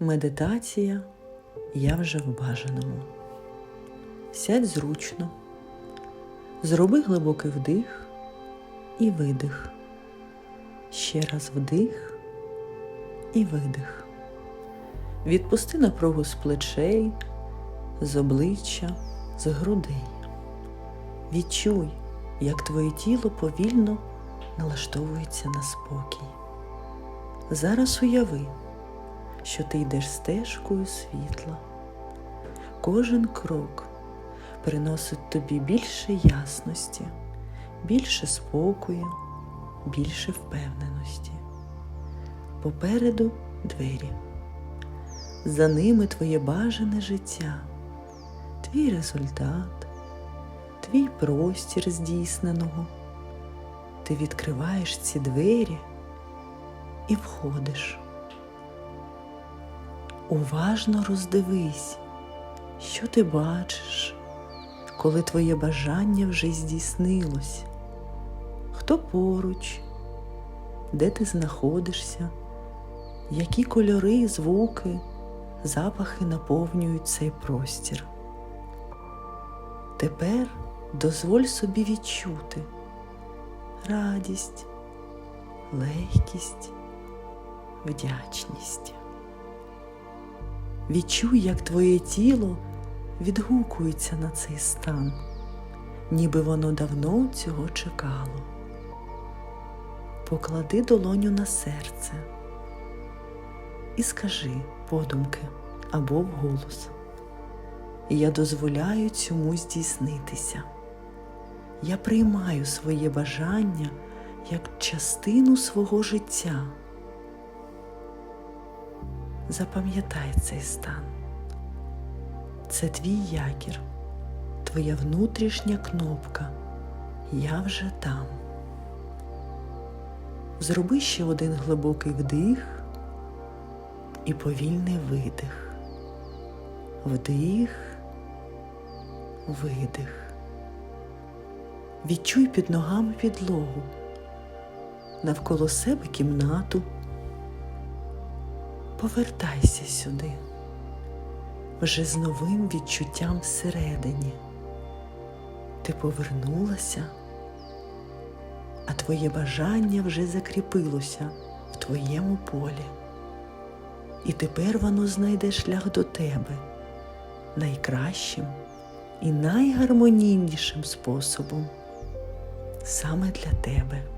Медитація я вже в бажаному. Сядь зручно, зроби глибокий вдих і видих. Ще раз вдих і видих. Відпусти напругу з плечей, з обличчя, з грудей. Відчуй, як твоє тіло повільно налаштовується на спокій. Зараз уяви, що ти йдеш стежкою світла. Кожен крок приносить тобі більше ясності, більше спокою, більше впевненості. Попереду двері. За ними твоє бажане життя, твій результат, твій простір здійсненого. Ти відкриваєш ці двері і входиш. Уважно роздивись, що ти бачиш, коли твоє бажання вже здійснилось, хто поруч, де ти знаходишся, які кольори, звуки, запахи наповнюють цей простір. Тепер дозволь собі відчути радість, легкість, вдячність. Відчуй, як твоє тіло відгукується на цей стан, ніби воно давно цього чекало. Поклади долоню на серце і скажи подумки або вголос. Я дозволяю цьому здійснитися. Я приймаю своє бажання як частину свого життя. Запам'ятай цей стан. Це твій якір, твоя внутрішня кнопка. Я вже там. Зроби ще один глибокий вдих і повільний видих. Вдих, видих. Відчуй під ногами підлогу, навколо себе кімнату. Повертайся сюди, вже з новим відчуттям всередині. Ти повернулася, а твоє бажання вже закріпилося в твоєму полі. І тепер воно знайде шлях до тебе найкращим і найгармонійнішим способом саме для тебе.